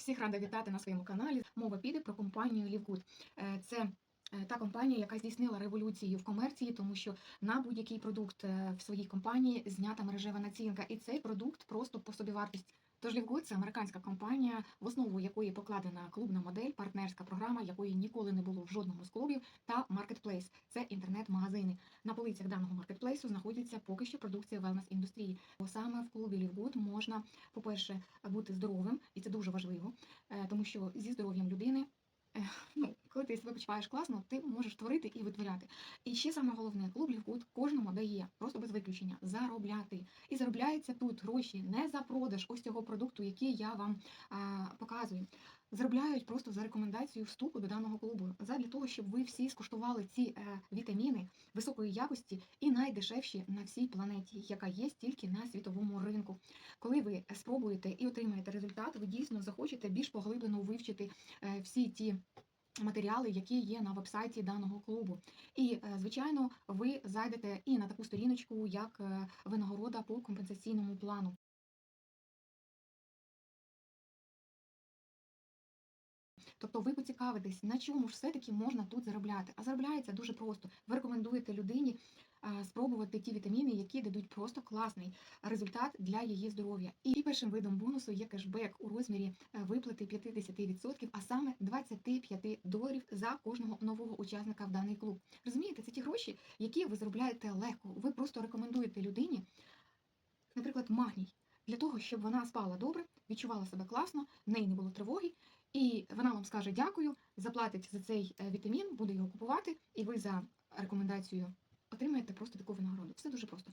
Всіх рада вітати на своєму каналі. Мова піде про компанію Лівгуд. Це е, та компанія, яка здійснила революцію в комерції, тому що на будь-який продукт е, в своїй компанії знята мережева націнка, і цей продукт просто по собівартості. Тож Лівгуд це американська компанія, в основу якої покладена клубна модель, партнерська програма, якої ніколи не було в жодному з клубів, та маркетплейс це інтернет-магазини. На полицях даного маркетплейсу знаходиться поки що продукція wellness індустрії. Бо саме в клубі Лівгуд можна, по-перше, бути здоровим, і це дуже важливо, е, тому що зі здоров'ям людини. Ну, коли ти себе почуваєш класно, ти можеш творити і витворяти. І ще саме головне, клуб Лівгуд кожному дає, просто без виключення, заробляти. І заробляються тут гроші не за продаж ось цього продукту, який я вам а, показую. Заробляють просто за рекомендацію вступу до даного клубу, задля того, щоб ви всі скуштували ці е, вітаміни високої якості і найдешевші на всій планеті, яка є тільки на світовому ринку. Коли ви спробуєте і отримаєте результат, ви дійсно захочете більш поглиблено вивчити е, всі ті. Матеріали, які є на вебсайті даного клубу, і е, звичайно, ви зайдете і на таку сторіночку, як е, винагорода по компенсаційному плану. Тобто ви поцікавитесь, на чому ж все-таки можна тут заробляти. А заробляється дуже просто. Ви рекомендуєте людині спробувати ті вітаміни, які дадуть просто класний результат для її здоров'я. І першим видом бонусу є кешбек у розмірі е, виплати 50%, а саме 25 доларів за кожного нового учасника в даний клуб. Розумієте, це ті гроші, які ви заробляєте легко. Ви просто рекомендуєте людині, наприклад, магній. Для того, щоб вона спала добре, відчувала себе класно, в неї не було тривоги, і вона вам скаже дякую, заплатить за цей е, вітамін, буде його купувати, і ви за рекомендацією отримаєте просто таку винагороду. Все дуже просто.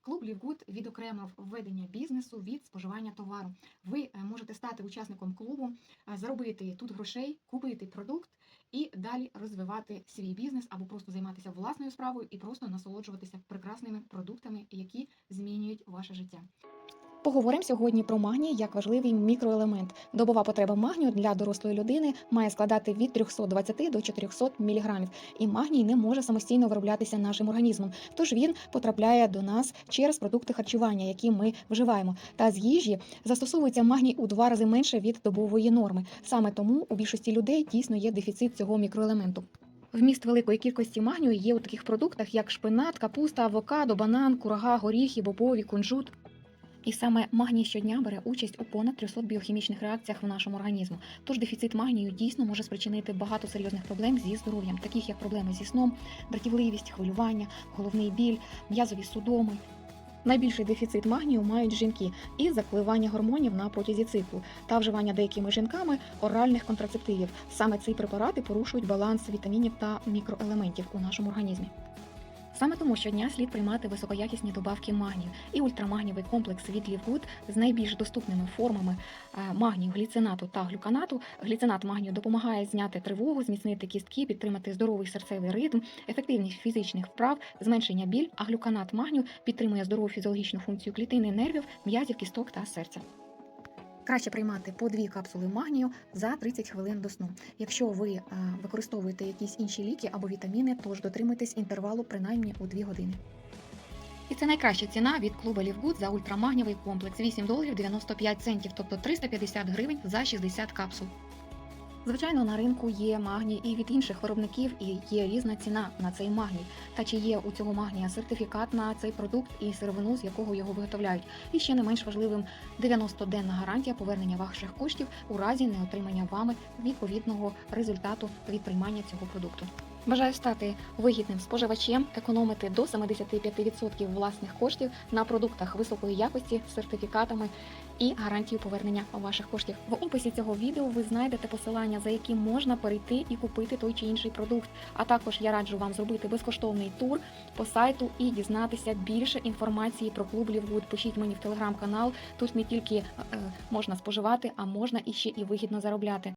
Клуб Лівгуд відокремив введення бізнесу від споживання товару. Ви е, можете стати учасником клубу, е, заробити тут грошей, купити продукт і далі розвивати свій бізнес або просто займатися власною справою і просто насолоджуватися прекрасними продуктами, які змінюють ваше життя. Поговоримо сьогодні про магній як важливий мікроелемент. Добова потреба магнію для дорослої людини має складати від 320 до 400 мг. І магній не може самостійно вироблятися нашим організмом. Тож він потрапляє до нас через продукти харчування, які ми вживаємо. Та з їжі застосовується магній у два рази менше від добової норми. Саме тому у більшості людей дійсно є дефіцит цього мікроелементу. Вміст великої кількості магнію є у таких продуктах, як шпинат, капуста, авокадо, банан, курага, горіхи, бобові, кунжут. І саме магній щодня бере участь у понад 300 біохімічних реакціях в нашому організму. Тож дефіцит магнію дійсно може спричинити багато серйозних проблем зі здоров'ям, таких як проблеми зі сном, дратівливість, хвилювання, головний біль, м'язові судоми. Найбільший дефіцит магнію мають жінки і запливання гормонів на протязі циклу та вживання деякими жінками оральних контрацептивів. Саме ці препарати порушують баланс вітамінів та мікроелементів у нашому організмі. Саме тому щодня слід приймати високоякісні добавки магнію і ультрамагнієвий комплекс від Лівгуд з найбільш доступними формами е, магнію, гліцинату та глюканату. Гліцинат магнію допомагає зняти тривогу, зміцнити кістки, підтримати здоровий серцевий ритм, ефективність фізичних вправ, зменшення біль, а глюканат магнію підтримує здорову фізіологічну функцію клітини, нервів, м'язів, кісток та серця. Краще приймати по дві капсули магнію за 30 хвилин до сну. Якщо ви е, використовуєте якісь інші ліки або вітаміни, тож дотримуйтесь інтервалу принаймні у 2 години. І це найкраща ціна від клуба Лівгуд за ультрамагнівий комплекс 8 доларів 95 центів, тобто 350 гривень за 60 капсул. Звичайно, на ринку є магній і від інших виробників, і є різна ціна на цей магній. Та чи є у цього магнія сертифікат на цей продукт і сировину, з якого його виготовляють. І ще не менш важливим 90-денна гарантія повернення ваших коштів у разі неотримання вами відповідного результату від приймання цього продукту. Бажаю стати вигідним споживачем, економити до 75% власних коштів на продуктах високої якості сертифікатами і гарантію повернення ваших коштів. В описі цього відео ви знайдете посилання, за яким можна перейти і купити той чи інший продукт. А також я раджу вам зробити безкоштовний тур по сайту і дізнатися більше інформації про клуб Лівгуд. Пишіть мені в телеграм-канал. Тут не тільки е, можна споживати, а можна і ще і вигідно заробляти.